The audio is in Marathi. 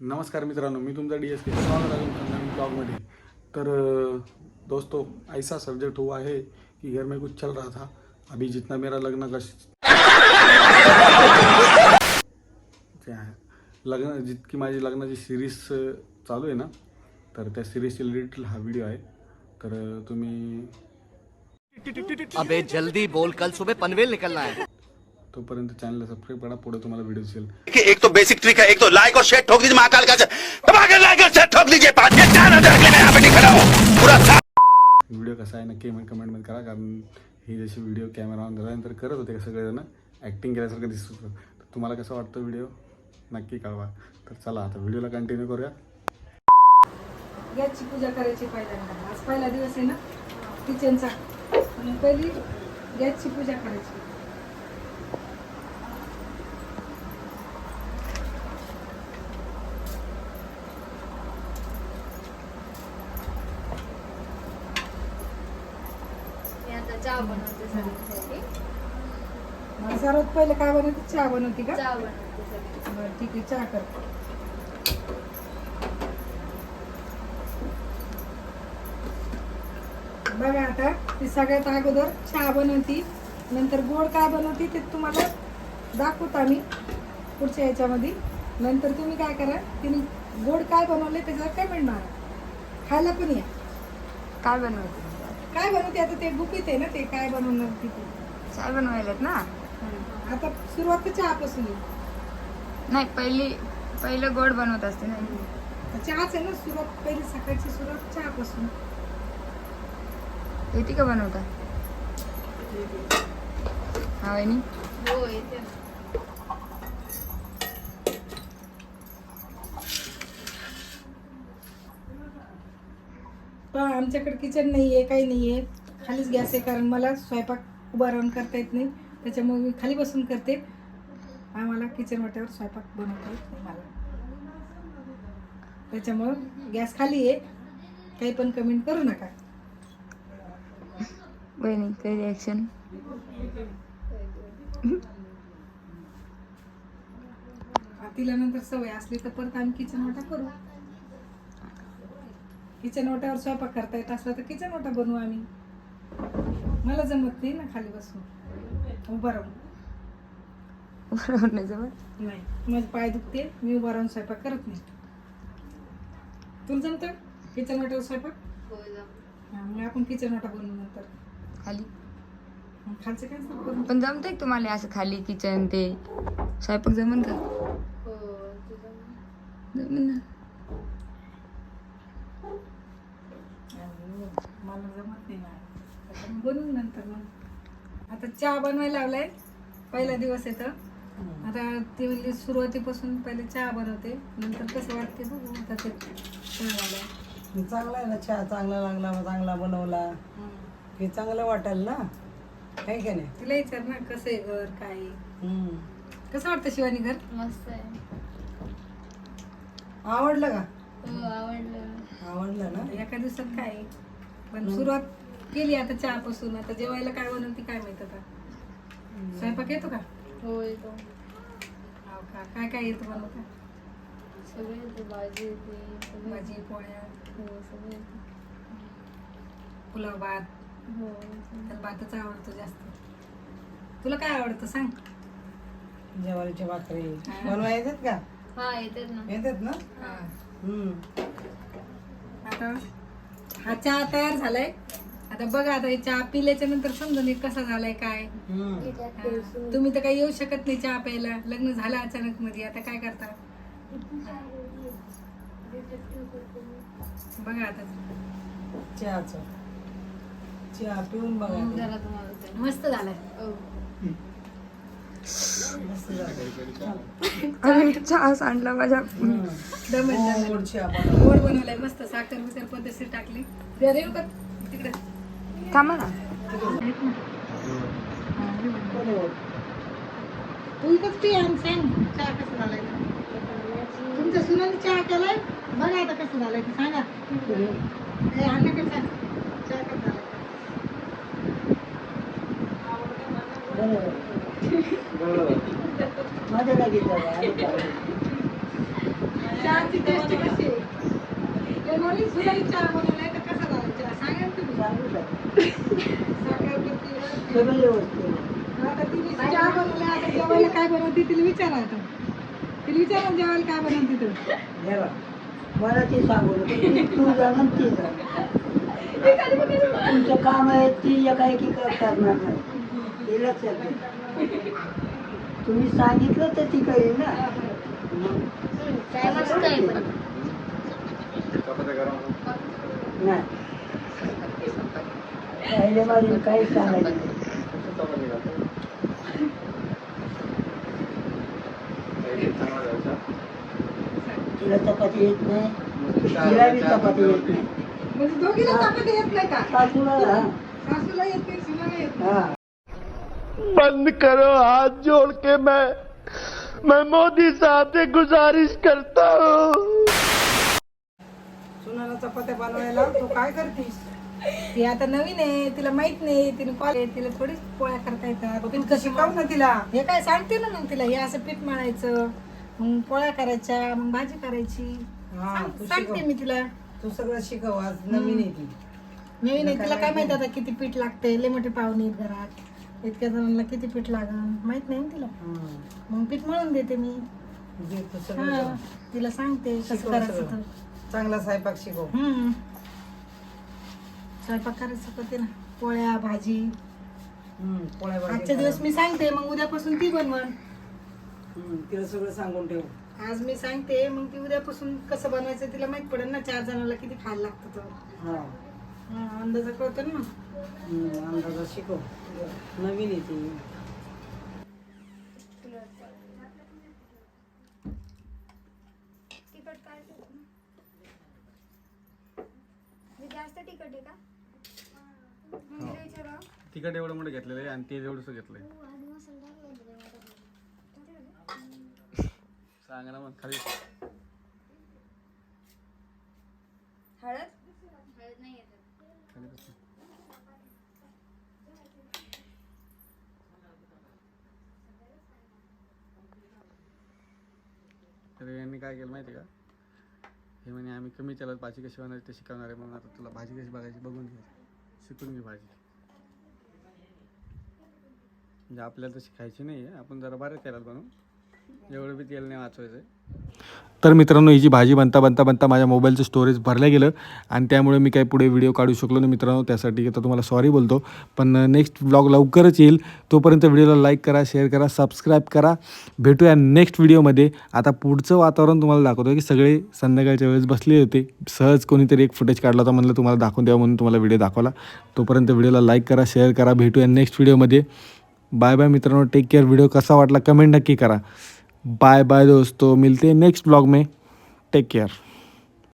नमस्कार मित्रांनो, मी तुमचा डी एस के स्वागत तुमच्या नवीन ब्लॉगमध्ये. तर दोस्तों, ऐसा सब्जेक्ट हुआ है कि घर में कुछ चल रहा था. अभी जितना मेरा लग्न का लग्न, जितकी माझी लग्नाची सिरीज चालू आहे ना, तर त्या सिरीजची रिलेटेड हा व्हिडिओ आहे. तर तुम्ही अबे जल्दी बोल, कल सुबह पनवेल निकलना है। तोपर्यंत चॅनलला सबस्क्राईब करा पुढे तुम्हाला व्हिडिओ दिसेल. कि एक तो बेसिक ट्रिक है एक तो लाइक और शेयर ठोक दीजिए महाकाल का लाइक और शेयर ठोक दीजिए पाँच चार हजार अगले मैं यहाँ पे नहीं खड़ा हूँ। पूरा व्हिडिओ कसा आहे नक्की कमेंटमध्ये करा कारण ही जशी व्हिडिओ कॅमेरा ऑन झाल्यानंतर करत होते का सगळेजण ॲक्टिंग केल्यासारखं दिसत होतं. तर तुम्हाला कसं वाटतं व्हिडिओ नक्की कळवा. तर चला आता व्हिडिओला कंटिन्यू करूया. गॅसची पूजा करायची पहिल्यांदा. आज पहिला दिवस आहे ना किचनचा पहिली गॅसची पूजा करायची मी आता चहा बनवते सगळ्यांसाठी. सर्वात पहिले काय बनवते? चहा बनवते का? चहा बनवते सगळी बरं ठीक आहे चहा कर बघा आता ती सगळ्यात अगोदर चहा बनवती. नंतर गोड काय बनवते ते तुम्हाला दाखवत आम्ही पुढच्या याच्यामध्ये. नंतर तुम्ही काय करा तिने गोड काय बनवले त्याच्यावर कमेंट मारा. खायला पण या. काय बनवायचं काय बनवते? आता ते गुपित आहे ना ते काय बनवणार तिथे चाय बनवायलात ना? आता सुरुवात तर चहापासून आहे. नाही पहिली पहिलं गोड बनवत असते ना. तर चहाच आहे ना सुरुवात पहिली सकाळची सुरुवात चहापासून. येते का बनवता? हा वहिनी. हो येते ना. पण आमच्याकडे किचन नाही आहे काही नाही आहे खालीच गॅस आहे कारण मला स्वयंपाक उभा राहून करता येत नाही. त्याच्यामुळे मी खाली बसून करते. आम्हाला किचन वाट्यावर स्वयंपाक बनवता येत नाही. मला त्याच्यामुळं गॅस खाली आहे. काही पण कमेंट करू नका. वहिनी काही रिॲक्शन तिला नंतर सवय असली तर परत आम्ही किचन वाटा करू. किचन वाट्यावर स्वयंपाक करता येत असला तर किचन वाटा बनवू आम्ही. मला जमत नाही ना खाली बसून. उभं राहून. बरोबर नाही जमत? नाही. माझे पाय दुखते मी उभा राहून स्वयंपाक करत नाही. तुला जमतं किचन वाट्यावर स्वयंपाक? हो जाऊ मग आपण किचन वाटा बनवू नंतर. खाली. मग खालचं काय करू पण जमतंय का तुम्हाला असं खाली किचन ते? स्वयंपाक जमन का? हो जमन ना. मला जमत नाही बनवू नंतर मग. आता चहा बनवायला लावलाय. पहिला दिवस येतं आता ती म्हणजे सुरुवातीपासून पहिले चहा बनवते. नंतर कसं वाटते बघू. आता ते चहा चांगला आहे ना चहा. चांगला लागला चांगला बनवला. हे चांगलं वाटेल ना? आहे का नाही? तिला विचार ना कसं आहे घर काय. कसं वाटतं शिवानी घर? मस्त आहे. आवडलं का? हो आवडलं. आवडलं ना? एका दिवसात काय? आहे? पण सुरुवात केली आता चहापासून. आता जेवायला काय बनवते काय माहीत आता? स्वयंपाक येतो का? हो येतो. हो का? काय काय येतं बनवता? सगळे येते. भाजी येते भाजी पोळ्या. हो सगळं येते. पुलाव भात. हो त्याला भातच आवडतो जास्त. तुला काय आवडतं सांग. ज्वारीची भाकरी. बनवा येतात का? हा येतात ना. येतात ना? हा. हम्म. आता? हा चहा तयार झालाय. आता बघा आता हे चहा पिल्याच्या नंतर समजून येईल कसा झालाय काय. हा. तुम्ही तर काही येऊ शकत नाही चहा प्यायला. लग्न झालं अचानक मध्ये आता काय करता? बघा आता. चहाचं. चहा पिऊन बघा ते. मस्त झालाय. हो. अरे चहा सांडला माझ्या. गोड बनवलाय मस्त साखर बिकर पद्धतशीर टाकली. का तिकडे. थांबा ना. आणि सांग. चहा कसा झालाय? तुमच्या सुनाने चहा केलाय? बघा आता कसं झालंय ते सांगा. अन्नाकडे सांग चहा कसा झालाय? बरोबर. चहाची टेस्ट कशी आहे ते म्हणे, चहा बनवलाय तर कसा झाला चहा सांगा तुम्ही व्यवस्थित आता तिने चहा बनवला आता जेवायला काय बनवते तिला विचारा आता तिला विचारा जेवायला काय बनवते तर मला ते सांगू तू जा ना ती जा. तुमचं काम आहे ती एका एकी करणार नाही हे लक्षात तुम्ही सांगितलं तर ती करेल ना. काय मस्त आहे पण नाही. राहिले माझे काही सांगायचं नाही. तिला चपाती येत नाही. तिला बी चपाती येत नाही. म्हणजे दोघीला येत नाही का? सासूला हा. सासूला येत नाही सुनाला येत नाही. हा. बंद करो हाथ जोड़ के मैं मैं मोदी साहब से गुजारिश करता हूँ। सुनाला चपात्या बनवायला तू काय करतीस? ती आता नवीन आहे तिला माहीत नाही तिने कॉल तिला थोडीच पोळ्या करता येतात. तू कशी शिकव ना तिला? हे काय सांगते ना मग तिला हे असं पीठ मळायचं मग पोळ्या करायच्या मग भाजी करायची. हा सांग- तू सांगते शिकव मी तिला. तू सगळं शिकव आज नवीन आहे ती. नवीन आहे तिला काय माहीत? आता किती पीठ लागते लय मोठे पाहुणे आहेत घरात. इतक्या जणांना किती पीठ लागन? माहीत नाही ना तिला. मग पीठ मळून देते मी. सगळं हा. तिला सांगते कसं शिकव करायचं सगळं. तर. चांगला स्वयंपाक शिकव. हम्म. स्वयंपाक करायचं होते ना पोळ्या भाजी. हम्म, पोळ्या भाजी आजच्या दिवस मी सांगते मग उद्यापासून ती बनवण हम्म, तिला सगळं सांगून ठेव. आज मी सांगते मग ती उद्यापासून कसं बनवायचं तिला माहीत पडेल ना चार जणांना किती खायला लागतं तर. हा, अंदाजा कळतो ना. हम्म, अंदाजा शिकव. नवीन आहे ती तिखट काय जास्त तिखट आहे का? तिकट एवढं मोठं घेतलेलं आहे आणि तेल एवढंसं घेतलंय. टाकला सांगा ना मग खाली हळद हळद नाही येत खाली बस. तर काय केलं माहिती आहे का? हे म्हणे आम्ही कमी तेलात भाजी कशी बनवायची ते शिकवणार आहे. म्हणून आता तुला भाजी कशी बघायची बघून घे. शिकून घे भाजी. म्हणजे आपल्याला तशी खायची नाही आहे आपण जरा बऱ्या तेलात बनवू. एवढं बी तेल नाही वाचवायचं तर मित्रांनो ही जी भाजी बनता बनता बनता माझ्या मोबाईलचं स्टोरेज भरलं गेलं आणि त्यामुळे मी काही पुढे व्हिडिओ काढू शकलो नाही मित्रांनो. त्यासाठी आता तुम्हाला सॉरी बोलतो. पण नेक्स्ट ब्लॉग लवकरच येईल. तोपर्यंत व्हिडिओला लाईक करा शेअर करा सबस्क्राईब करा. भेटूया नेक्स्ट व्हिडिओमध्ये आता पुढचं वातावरण तुम्हाला दाखवतो की सगळे संध्याकाळच्या वेळेस बसले होते. सहज कोणीतरी एक फुटेज काढला होता म्हणलं तुम्हाला दाखवून द्यावं म्हणून तुम्हाला व्हिडिओ दाखवला. तोपर्यंत व्हिडिओला लाईक करा शेअर करा. भेटूया नेक्स्ट व्हिडिओमध्ये बाय बाय मित्रांनो. टेक केअर व्हिडिओ कसा वाटला कमेंट नक्की करा. बाय बाय दोस्तों. मिलते हैं नेक्स्ट ब्लॉग में. Take care